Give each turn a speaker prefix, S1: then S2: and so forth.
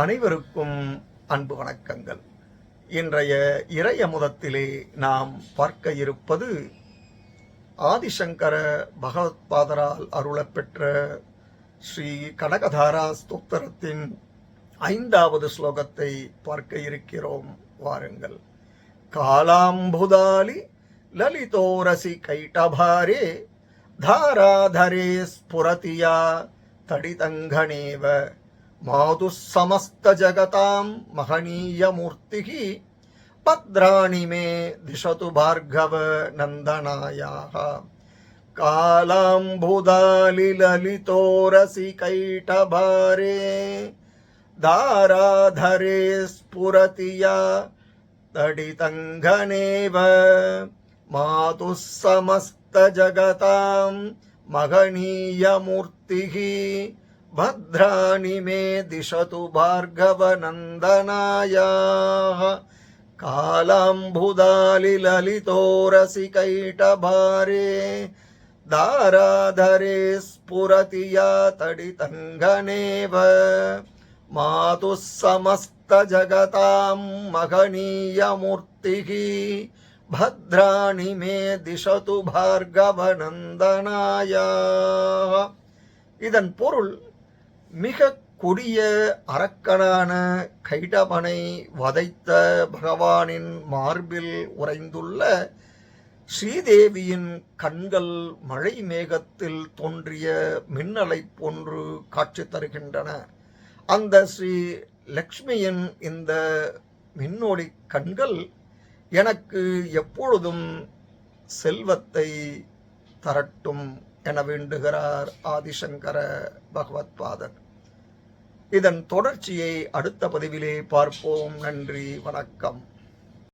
S1: அனைவருக்கும் அன்பு வணக்கங்கள். இன்றைய இறைய முதத்திலே நாம் பார்க்க இருப்பது ஆதிசங்கர பகவத்பாதரால் அருளப்பெற்ற ஸ்ரீ கனகதாரா ஸ்தோத்திரத்தின் ஐந்தாவது ஸ்லோகத்தை பார்க்க இருக்கிறோம். வாருங்கள். காலாம்புதாலி லலிதோரசி கைட்டபாரே தாராதரே ஸ்புரதியா தடிதங்கனேவ மாதுः समस्तजगतां महनीयमूर्तिः भद्राणि मे दिशतु भार्गव नन्दनायाः कालाम्बुदालिललितोरसिकैटभारे दाराधरे स्फुरति या तडितङ्गनेव मातुः समस्तजगतां महनीयमूर्तिः भद्राणि मे दिशतु भार्गवनन्दनायाः कालाम्बुदालिललितोरसिकैटभारे दाराधरे स्फुरति या तडितङ्गनेव मातुः समस्तजगतां महनीयमूर्तिः भद्राणि मे दिशतु भार्गवनन्दनायाः இதன் பொருள் மிக கொடிய அரக்கனான கைடபனை வதைத்த பகவானின் மார்பில் உறைந்துள்ள ஸ்ரீதேவியின் கண்கள் மழை மேகத்தில் தோன்றிய மின்னலைப் போன்று காட்சி தருகின்றன. அந்த ஸ்ரீ லக்ஷ்மியின் இந்த மின்னொளி கண்கள் எனக்கு எப்பொழுதும் செல்வத்தை தரட்டும். என வேண்டுகிறார் ஆதிசங்கர பகவத்பாதர் இதன் தொடர்ச்சியை அடுத்த பதிவிலே பார்ப்போம். நன்றி வணக்கம்.